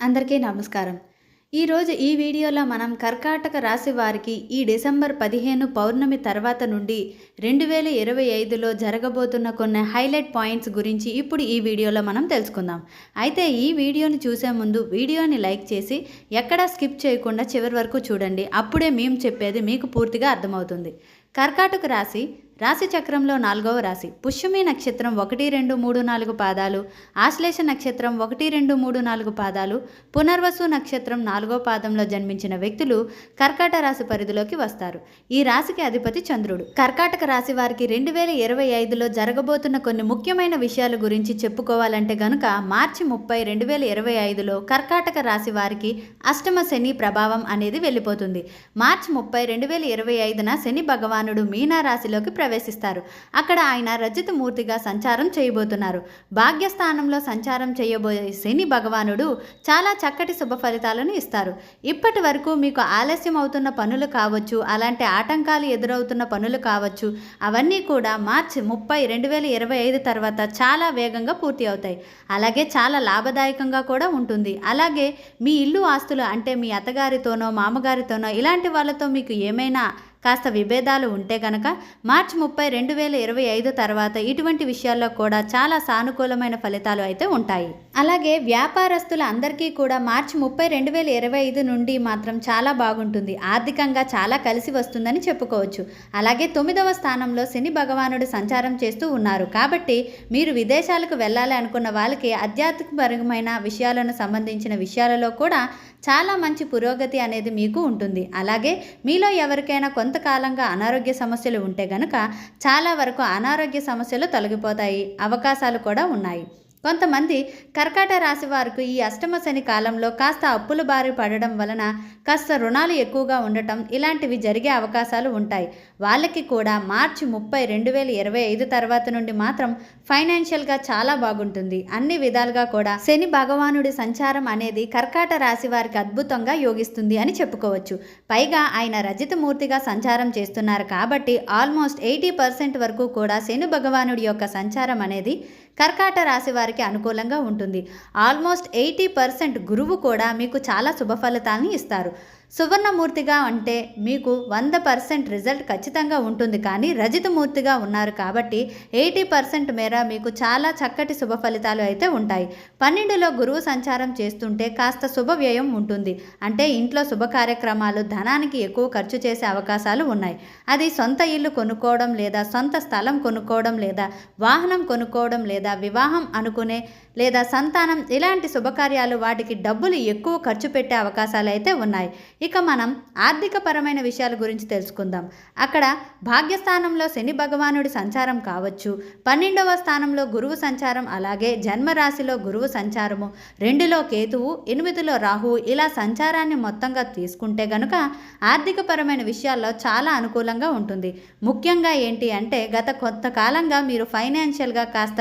అందరికీ నమస్కారం. ఈరోజు ఈ వీడియోలో మనం కర్కాటక రాశి వారికి ఈ డిసెంబర్ పదిహేను పౌర్ణమి తర్వాత నుండి రెండు వేల ఇరవై ఐదులో జరగబోతున్న కొన్ని హైలైట్ పాయింట్స్ గురించి ఇప్పుడు ఈ వీడియోలో మనం తెలుసుకుందాం. అయితే ఈ వీడియోని చూసే ముందు వీడియోని లైక్ చేసి ఎక్కడా స్కిప్ చేయకుండా చివరి వరకు చూడండి. అప్పుడే మేము చెప్పేది మీకు పూర్తిగా అర్థమవుతుంది. కర్కాటక రాశి రాశి చక్రంలో నాలుగవ రాశి. పుష్యమి నక్షత్రం ఒకటి రెండు మూడు నాలుగు పాదాలు. ఆశ్లేష నక్షత్రం ఒకటి రెండు మూడు నాలుగు పాదాలు. పునర్వసు నక్షత్రం నాలుగో పాదంలో జన్మించిన వ్యక్తులు కర్కాట రాశి పరిధిలోకి వస్తారు. ఈ రాశికి అధిపతి చంద్రుడు. కర్కాటక రాశి వారికి రెండు వేల ఇరవై ఐదులో జరగబోతున్న కొన్ని ముఖ్యమైన విషయాల గురించి చెప్పుకోవాలంటే గనుక మార్చి ముప్పై రెండు వేల ఇరవై ఐదులో కర్కాటక రాశి వారికి అష్టమ శని ప్రభావం అనేది వెళ్ళిపోతుంది. మార్చి ముప్పై రెండు వేల ఇరవై ఐదున శని భగవానుడు మీనా రాశిలోకి ప్రవేశిస్తారు. ప్రవేశిస్తారు. అక్కడ ఆయన రజతమూర్తిగా సంచారం చేయబోతున్నారు. భాగ్యస్థానంలో సంచారం చేయబోయే శని భగవానుడు చాలా చక్కటి శుభ ఫలితాలను ఇస్తారు. ఇప్పటి వరకు మీకు ఆలస్యం అవుతున్న పనులు కావచ్చు అలాంటి ఆటంకాలు ఎదురవుతున్న పనులు కావచ్చు అవన్నీ కూడా మార్చి ముప్పై రెండు వేల ఇరవై ఐదు తర్వాత చాలా వేగంగా పూర్తి అవుతాయి. అలాగే చాలా లాభదాయకంగా కూడా ఉంటుంది. అలాగే మీ ఇల్లు ఆస్తులు అంటే మీ అత్తగారితోనో మామగారితోనో ఇలాంటి వాళ్ళతో మీకు ఏమైనా కాస్త విభేదాలు ఉంటే గనక మార్చి ముప్పై రెండు వేల ఇరవై ఐదు తర్వాత ఇటువంటి విషయాల్లో కూడా చాలా సానుకూలమైన ఫలితాలు అయితే ఉంటాయి. అలాగే వ్యాపారస్తుల అందరికీ కూడా మార్చి ముప్పై రెండు వేల ఇరవై ఐదు నుండి మాత్రం చాలా బాగుంటుంది. ఆర్థికంగా చాలా కలిసి వస్తుందని చెప్పుకోవచ్చు. అలాగే తొమ్మిదవ స్థానంలో శని భగవానుడు సంచారం చేస్తూ ఉన్నారు. కాబట్టి మీరు విదేశాలకు వెళ్ళాలి అనుకున్న వాళ్ళకి ఆధ్యాత్మికపరమైన విషయాలను సంబంధించిన విషయాలలో కూడా చాలా మంచి పురోగతి అనేది మీకు ఉంటుంది. అలాగే మీలో ఎవరికైనా కొంతకాలంగా అనారోగ్య సమస్యలు ఉంటే గనక చాలా వరకు అనారోగ్య సమస్యలు తొలగిపోతాయి. అవకాశాలు కూడా ఉన్నాయి. కొంతమంది కర్కాట రాశి వారికి ఈ అష్టమ శని కాలంలో కాస్త అప్పుల బారి పడడం వలన కాస్త రుణాలు ఎక్కువగా ఉండటం ఇలాంటివి జరిగే అవకాశాలు ఉంటాయి. వాళ్ళకి కూడా మార్చి ముప్పై రెండు వేల ఇరవై ఐదు తర్వాత నుండి మాత్రం ఫైనాన్షియల్గా చాలా బాగుంటుంది. అన్ని విధాలుగా కూడా శని భగవానుడి సంచారం అనేది కర్కాట రాశి వారికి అద్భుతంగా యోగిస్తుంది అని చెప్పుకోవచ్చు. పైగా ఆయన రజితమూర్తిగా సంచారం చేస్తున్నారు కాబట్టి ఆల్మోస్ట్ ఎయిటీ పర్సెంట్ వరకు కూడా శని భగవానుడి యొక్క సంచారం అనేది కర్కాట రాశి వారికి అనుకూలంగా ఉంటుంది. ఆల్మోస్ట్ ఎయిటీ పర్సెంట్ గురువు కూడా మీకు చాలా శుభ ఫలితాన్ని ఇస్తారు. సువర్ణమూర్తిగా అంటే మీకు వంద పర్సెంట్ రిజల్ట్ ఖచ్చితంగా ఉంటుంది. కానీ రజితమూర్తిగా ఉన్నారు కాబట్టి ఎయిటీ పర్సెంట్ మేర మీకు చాలా చక్కటి శుభ ఫలితాలు అయితే ఉంటాయి. పన్నెండులో గురువు సంచారం చేస్తుంటే కాస్త శుభ వ్యయం ఉంటుంది. అంటే ఇంట్లో శుభ కార్యక్రమాలు ధనానికి ఎక్కువ ఖర్చు చేసే అవకాశాలు ఉన్నాయి. అది సొంత ఇల్లు కొనుక్కోవడం లేదా సొంత స్థలం కొనుక్కోవడం లేదా వాహనం కొనుక్కోవడం లేదా వివాహం అనుకునే లేదా సంతానం ఇలాంటి శుభకార్యాలు వాటికి డబ్బులు ఎక్కువ ఖర్చు పెట్టే అవకాశాలు అయితే ఉన్నాయి. ఇక మనం ఆర్థికపరమైన విషయాల గురించి తెలుసుకుందాం. అక్కడ భాగ్యస్థానంలో శని భగవానుడి సంచారం కావచ్చు. పన్నెండవ స్థానంలో గురువు సంచారం అలాగే జన్మరాశిలో గురువు సంచారము. రెండులో కేతువు ఎనిమిదిలో రాహువు ఇలా సంచారాన్ని మొత్తంగా తీసుకుంటే గనుక ఆర్థికపరమైన విషయాల్లో చాలా అనుకూలంగా ఉంటుంది. ముఖ్యంగా ఏంటి అంటే గత కొంతకాలంగా మీరు ఫైనాన్షియల్గా కాస్త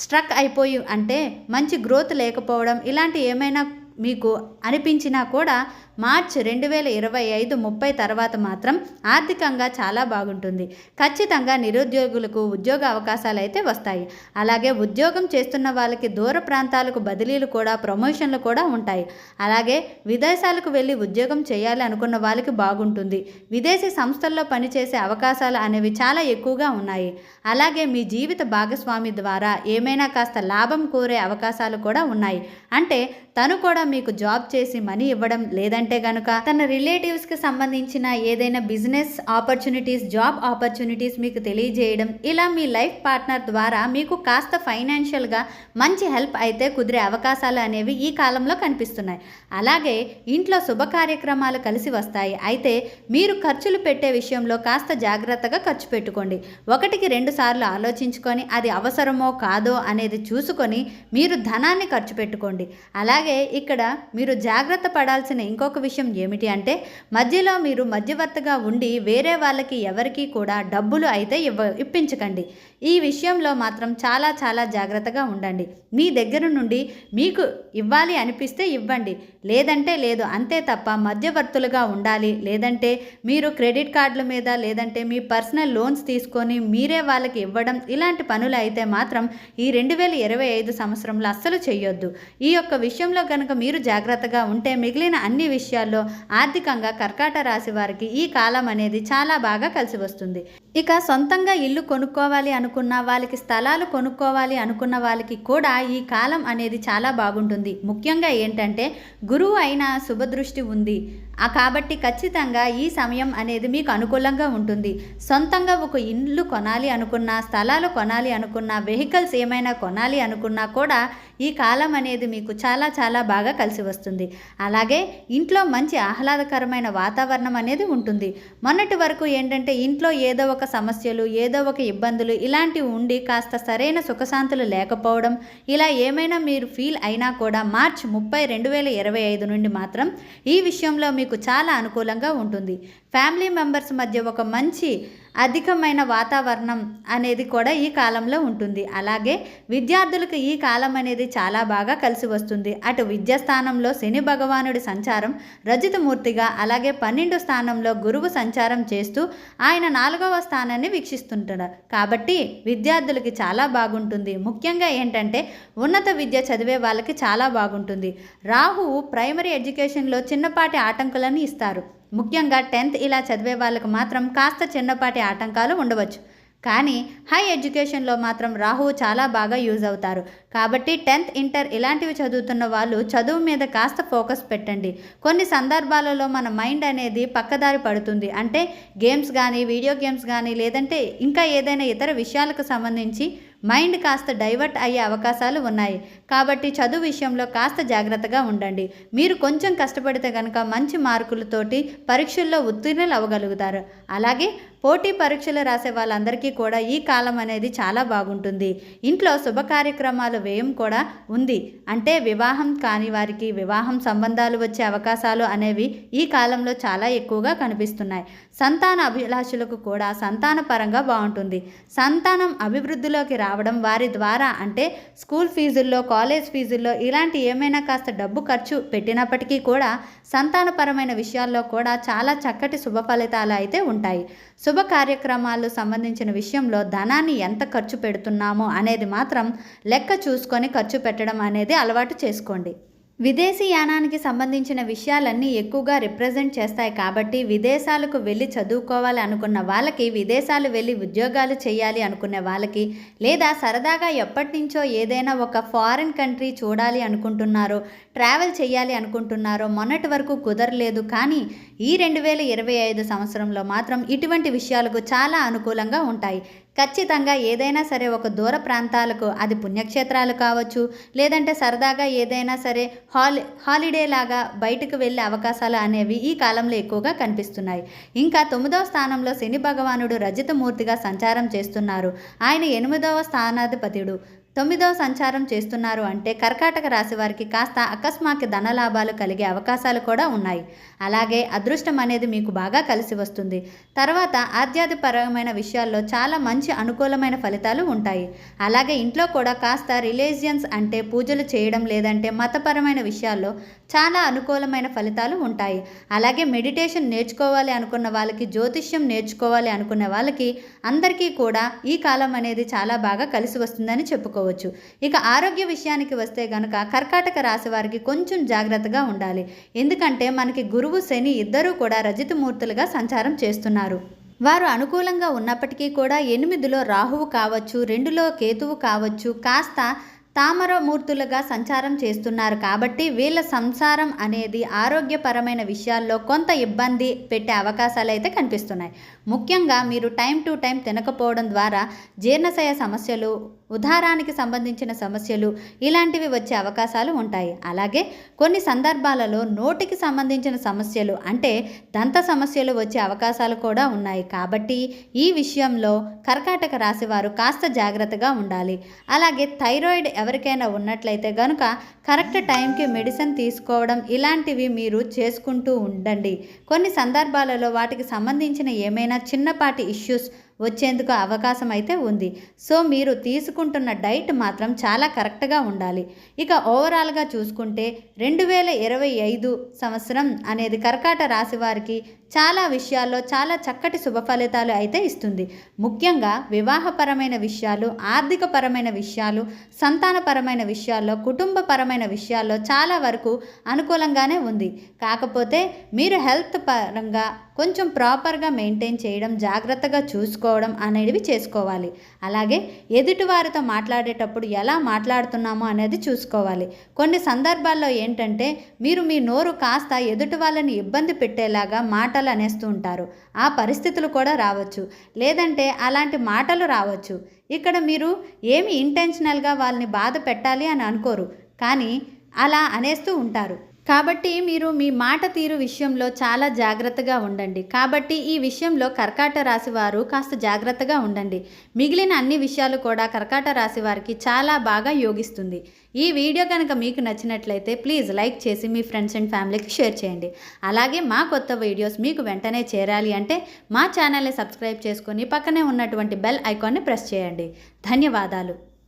స్ట్రక్ అయిపోయి అంటే మంచి గ్రోత్ లేకపోవడం ఇలాంటి ఏమైనా మీకు అనిపించినా కూడా మార్చ్ రెండు వేల ఇరవై ఐదు ముప్పై తర్వాత మాత్రం ఆర్థికంగా చాలా బాగుంటుంది. ఖచ్చితంగా నిరుద్యోగులకు ఉద్యోగ అవకాశాలు అయితే వస్తాయి. అలాగే ఉద్యోగం చేస్తున్న వాళ్ళకి దూర ప్రాంతాలకు బదిలీలు కూడా ప్రమోషన్లు కూడా ఉంటాయి. అలాగే విదేశాలకు వెళ్ళి ఉద్యోగం చేయాలి అనుకున్న వాళ్ళకి బాగుంటుంది. విదేశీ సంస్థల్లో పనిచేసే అవకాశాలు అనేవి చాలా ఎక్కువగా ఉన్నాయి. అలాగే మీ జీవిత భాగస్వామి ద్వారా ఏమైనా కాస్త లాభం కోరే అవకాశాలు కూడా ఉన్నాయి. అంటే తను కూడా మీకు జాబ్ చేసి మనీ ఇవ్వడం లేదంటే గనుక తన రిలేటివ్స్కి సంబంధించిన ఏదైనా బిజినెస్ ఆపర్చునిటీస్ జాబ్ ఆపర్చునిటీస్ మీకు తెలియజేయడం ఇలా మీ లైఫ్ పార్ట్నర్ ద్వారా మీకు కాస్త ఫైనాన్షియల్గా మంచి హెల్ప్ అయితే కుదిరే అవకాశాలు అనేవి ఈ కాలంలో కనిపిస్తున్నాయి. అలాగే ఇంట్లో శుభ కార్యక్రమాలు కలిసి వస్తాయి. అయితే మీరు ఖర్చులు పెట్టే విషయంలో కాస్త జాగ్రత్తగా ఖర్చు పెట్టుకోండి. ఒకటికి రెండు సార్లు ఆలోచించుకొని అది అవసరమో కాదో అనేది చూసుకొని మీరు ధనాన్ని ఖర్చు పెట్టుకోండి. అలాగే ఇక్కడ మీరు జాగ్రత్త పడాల్సిన ఇంకో ఇంకొక విషయం ఏమిటి అంటే మధ్యలో మీరు మధ్యవర్తిగా ఉండి వేరే వాళ్ళకి ఎవరికీ కూడా డబ్బులు అయితే ఇవ్వ ఇప్పించకండి. ఈ విషయంలో మాత్రం చాలా చాలా జాగ్రత్తగా ఉండండి. మీ దగ్గర నుండి మీకు ఇవ్వాలి అనిపిస్తే ఇవ్వండి. లేదంటే లేదు అంతే తప్ప మధ్యవర్తులుగా ఉండాలి. లేదంటే మీరు క్రెడిట్ కార్డుల మీద లేదంటే మీ పర్సనల్ లోన్స్ తీసుకొని మీరే వాళ్ళకి ఇవ్వడం ఇలాంటి పనులు అయితే మాత్రం ఈ రెండు వేల ఇరవై ఐదు సంవత్సరంలో అస్సలు చేయొద్దు ఈ యొక్క విషయంలో కనుక మీరు జాగ్రత్తగా ఉంటే మిగిలిన అన్ని విషయాల్లో ఆర్థికంగా కర్కాట రాశి వారికి ఈ కాలం అనేది చాలా బాగా కలిసి వస్తుంది. ఇక సొంతంగా ఇల్లు కొనుక్కోవాలి అనుకున్న వాళ్ళకి స్థలాలు కొనుక్కోవాలి అనుకున్న వాళ్ళకి కూడా ఈ కాలం అనేది చాలా బాగుంటుంది. ముఖ్యంగా ఏంటంటే గురువు అయిన శుభదృష్టి ఉంది. కాబట్టి ఖచ్చితంగా ఈ సమయం అనేది మీకు అనుకూలంగా ఉంటుంది. సొంతంగా ఒక ఇల్లు కొనాలి అనుకున్నా స్థలాలు కొనాలి అనుకున్నా వెహికల్స్ ఏమైనా కొనాలి అనుకున్నా కూడా ఈ కాలం అనేది మీకు చాలా చాలా బాగా కలిసి వస్తుంది. అలాగే ఇంట్లో మంచి ఆహ్లాదకరమైన వాతావరణం అనేది ఉంటుంది. మొన్నటి వరకు ఏంటంటే ఇంట్లో ఏదో ఒక సమస్యలు ఏదో ఒక ఇబ్బందులు ఇలాంటివి ఉండి కాస్త సరైన సుఖశాంతులు లేకపోవడం ఇలా ఏమైనా మీరు ఫీల్ అయినా కూడా మార్చ్ ముప్పై రెండు వేల ఇరవై ఐదు నుండి మాత్రం ఈ విషయంలో మీకు చాలా అనుకూలంగా ఉంటుంది. ఫ్యామిలీ మెంబర్స్ మధ్య ఒక మంచి అధికమైన వాతావరణం అనేది కూడా ఈ కాలంలో ఉంటుంది. అలాగే విద్యార్థులకు ఈ కాలం అనేది చాలా బాగా కలిసి వస్తుంది. అటు విద్యాస్థానంలో శని భగవానుడి సంచారం రజితమూర్తిగా అలాగే పన్నెండు స్థానంలో గురువు సంచారం చేస్తూ ఆయన నాలుగవ స్థానాన్ని వీక్షిస్తుంటాడు. కాబట్టి విద్యార్థులకి చాలా బాగుంటుంది. ముఖ్యంగా ఏంటంటే ఉన్నత విద్య చదివే వాళ్ళకి చాలా బాగుంటుంది. రాహువు ప్రైమరీ ఎడ్యుకేషన్లో చిన్నపాటి ఆటంకులను ఇస్తారు. ముఖ్యంగా టెన్త్ ఇలా చదివే వాళ్ళకు మాత్రం కాస్త చిన్నపాటి ఆటంకాలు ఉండవచ్చు. కానీ హై ఎడ్యుకేషన్లో మాత్రం రాహువు చాలా బాగా యూజ్ అవుతారు. కాబట్టి టెన్త్ ఇంటర్ ఇలాంటివి చదువుతున్న వాళ్ళు చదువు మీద కాస్త ఫోకస్ పెట్టండి. కొన్ని సందర్భాలలో మన మైండ్ అనేది పక్కదారి పడుతుంది. అంటే గేమ్స్ కానీ వీడియో గేమ్స్ కానీ లేదంటే ఇంకా ఏదైనా ఇతర విషయాలకు సంబంధించి మైండ్ కాస్త డైవర్ట్ అయ్యే అవకాశాలు ఉన్నాయి. కాబట్టి చదువు విషయంలో కాస్త జాగ్రత్తగా ఉండండి. మీరు కొంచెం కష్టపడితే కనుక మంచి మార్కులతోటి పరీక్షల్లో ఉత్తీర్ణులు అవ్వగలుగుతారు. అలాగే పోటీ పరీక్షలు రాసే వాళ్ళందరికీ కూడా ఈ కాలం అనేది చాలా బాగుంటుంది. ఇంట్లో శుభ కార్యక్రమాలు వ్యయం కూడా ఉంది. అంటే వివాహం కాని వారికి వివాహం సంబంధాలు వచ్చే అవకాశాలు అనేవి ఈ కాలంలో చాలా ఎక్కువగా కనిపిస్తున్నాయి. సంతాన అభిలాషులకు కూడా సంతాన పరంగా బాగుంటుంది. సంతానం అభివృద్ధిలోకి రావడం వారి ద్వారా అంటే స్కూల్ ఫీజుల్లో కాలేజ్ ఫీజుల్లో ఇలాంటి ఏమైనా కాస్త డబ్బు ఖర్చు పెట్టినప్పటికీ కూడా సంతానపరమైన విషయాల్లో కూడా చాలా చక్కటి శుభ ఫలితాలు అయితే ఉంటాయి. శుభ కార్యక్రమాలు సంబంధించిన విషయంలో ధనాన్ని ఎంత ఖర్చు పెడుతున్నామో అనేది మాత్రం లెక్క చూసుకొని ఖర్చు పెట్టడం అనేది అలవాటు చేసుకోండి. విదేశీ యానానికి సంబంధించిన విషయాలన్నీ ఎక్కువగా రిప్రజెంట్ చేస్తాయి కాబట్టి విదేశాలకు వెళ్ళి చదువుకోవాలి అనుకున్న వాళ్ళకి విదేశాలు వెళ్ళి ఉద్యోగాలు చేయాలి అనుకునే వాళ్ళకి లేదా సరదాగా ఎప్పటి నుంచో ఏదైనా ఒక ఫారిన్ కంట్రీ చూడాలి అనుకుంటున్నారో ట్రావెల్ చేయాలి అనుకుంటున్నారో మొన్నటి వరకు కుదరలేదు. కానీ ఈ రెండు వేల ఇరవై ఐదు సంవత్సరంలో మాత్రం ఇటువంటి విషయాలకు చాలా అనుకూలంగా ఉంటాయి. ఖచ్చితంగా ఏదైనా సరే ఒక దూర ప్రాంతాలకు అది పుణ్యక్షేత్రాలు కావచ్చు లేదంటే సరదాగా ఏదైనా సరే హాలి హాలిడే లాగా బయటకు వెళ్ళే అవకాశాలు అనేవి ఈ కాలంలో ఎక్కువగా కనిపిస్తున్నాయి. ఇంకా తొమ్మిదవ స్థానంలో శని భగవానుడు రజితమూర్తిగా సంచారం చేస్తున్నారు. ఆయన ఎనిమిదవ స్థానాధిపతుడు. తొమ్మిదవ సంచారం చేస్తున్నారు అంటే కర్కాటక రాశి వారికి కాస్త అకస్మాత్ ధనలాభాలు కలిగే అవకాశాలు కూడా ఉన్నాయి. అలాగే అదృష్టం అనేది మీకు బాగా కలిసి వస్తుంది. తర్వాత ఆధ్యాత్మపరమైన విషయాల్లో చాలా మంచి అనుకూలమైన ఫలితాలు ఉంటాయి. అలాగే ఇంట్లో కూడా కాస్త రిలీజియన్స్ అంటే పూజలు చేయడం లేదంటే మతపరమైన విషయాల్లో చాలా అనుకూలమైన ఫలితాలు ఉంటాయి. అలాగే మెడిటేషన్ నేర్చుకోవాలి అనుకున్న వాళ్ళకి జ్యోతిష్యం నేర్చుకోవాలి అనుకున్న వాళ్ళకి అందరికీ కూడా ఈ కాలం అనేది చాలా బాగా కలిసి వస్తుందని చెప్పుకోవచ్చు. ఇక ఆరోగ్య విషయానికి వస్తే గనక కర్కాటక రాశి వారికి కొంచెం జాగ్రత్తగా ఉండాలి. ఎందుకంటే మనకి గురువు శని ఇద్దరూ కూడా రజితమూర్తులుగా సంచారం చేస్తున్నారు. వారు అనుకూలంగా ఉన్నప్పటికీ కూడా ఎనిమిదిలో రాహువు కావచ్చు రెండులో కేతువు కావచ్చు కాస్త తామరమూర్తులుగా సంచారం చేస్తున్నారు కాబట్టి వీళ్ళ సంసారం అనేది ఆరోగ్యపరమైన విషయాల్లో కొంత ఇబ్బంది పెట్టే అవకాశాలు అయితే కనిపిస్తున్నాయి. ముఖ్యంగా మీరు టైం టు టైం తినకపోవడం ద్వారా జీర్ణశయ సమస్యలు ఉదారానికి సంబంధించిన సమస్యలు ఇలాంటివి వచ్చే అవకాశాలు ఉంటాయి. అలాగే కొన్ని సందర్భాలలో నోటికి సంబంధించిన సమస్యలు అంటే దంత సమస్యలు వచ్చే అవకాశాలు కూడా ఉన్నాయి. కాబట్టి ఈ విషయంలో కర్కాటక రాశి వారు కాస్త జాగ్రత్తగా ఉండాలి. అలాగే థైరాయిడ్ ఎవరికైనా ఉన్నట్లయితే కనుక కరెక్ట్ టైంకి మెడిసిన్ తీసుకోవడం ఇలాంటివి మీరు చేసుకుంటూ ఉండండి. కొన్ని సందర్భాలలో వాటికి సంబంధించిన ఏమైనా చిన్నపాటి ఇష్యూస్ వచ్చేందుకు అవకాశం అయితే ఉంది. సో మీరు తీసుకుంటున్న డైట్ మాత్రం చాలా కరెక్ట్గా ఉండాలి. ఇక ఓవరాల్గా చూసుకుంటే రెండు వేల ఇరవై ఐదు సంవత్సరం అనేది కర్కాట రాశి వారికి చాలా విషయాల్లో చాలా చక్కటి శుభ ఫలితాలు అయితే ఇస్తుంది. ముఖ్యంగా వివాహపరమైన విషయాలు ఆర్థికపరమైన విషయాలు సంతానపరమైన విషయాల్లో కుటుంబపరమైన విషయాల్లో చాలా వరకు అనుకూలంగానే ఉంది. కాకపోతే మీరు హెల్త్ పరంగా కొంచెం ప్రాపర్గా మెయింటైన్ చేయడం జాగ్రత్తగా చూసుకోవడం అనేవి చేసుకోవాలి. అలాగే ఎదుటివారితో మాట్లాడేటప్పుడు ఎలా మాట్లాడుతున్నామో అనేది చూసుకోవాలి. కొన్ని సందర్భాల్లో ఏంటంటే మీరు మీ నోరు కాస్త ఎదుటి వాళ్ళని ఇబ్బంది పెట్టేలాగా మాటలు అనేస్తూ ఉంటారు. ఆ పరిస్థితులు కూడా రావచ్చు. లేదంటే అలాంటి మాటలు రావచ్చు. ఇక్కడ మీరు ఏమి ఇంటెన్షనల్గా వాళ్ళని బాధ పెట్టాలి అని అనుకోరు. కానీ అలా అనేస్తూ ఉంటారు. కాబట్టి మీరు మీ మాట తీరు విషయంలో చాలా జాగ్రత్తగా ఉండండి. కాబట్టి ఈ విషయంలో కర్కాట రాశి వారు కాస్త జాగ్రత్తగా ఉండండి. మిగిలిన అన్ని విషయాలు కూడా కర్కాట రాశి వారికి చాలా బాగా యోగిస్తుంది. ఈ వీడియో కనుక మీకు నచ్చినట్లయితే ప్లీజ్ లైక్ చేసి మీ ఫ్రెండ్స్ అండ్ ఫ్యామిలీకి షేర్ చేయండి. అలాగే మా కొత్త వీడియోస్ మీకు వెంటనే చేరాలి అంటే మా ఛానల్ని సబ్స్క్రైబ్ చేసుకొని పక్కనే ఉన్నటువంటి బెల్ ఐకాన్ని ప్రెస్ చేయండి. ధన్యవాదాలు.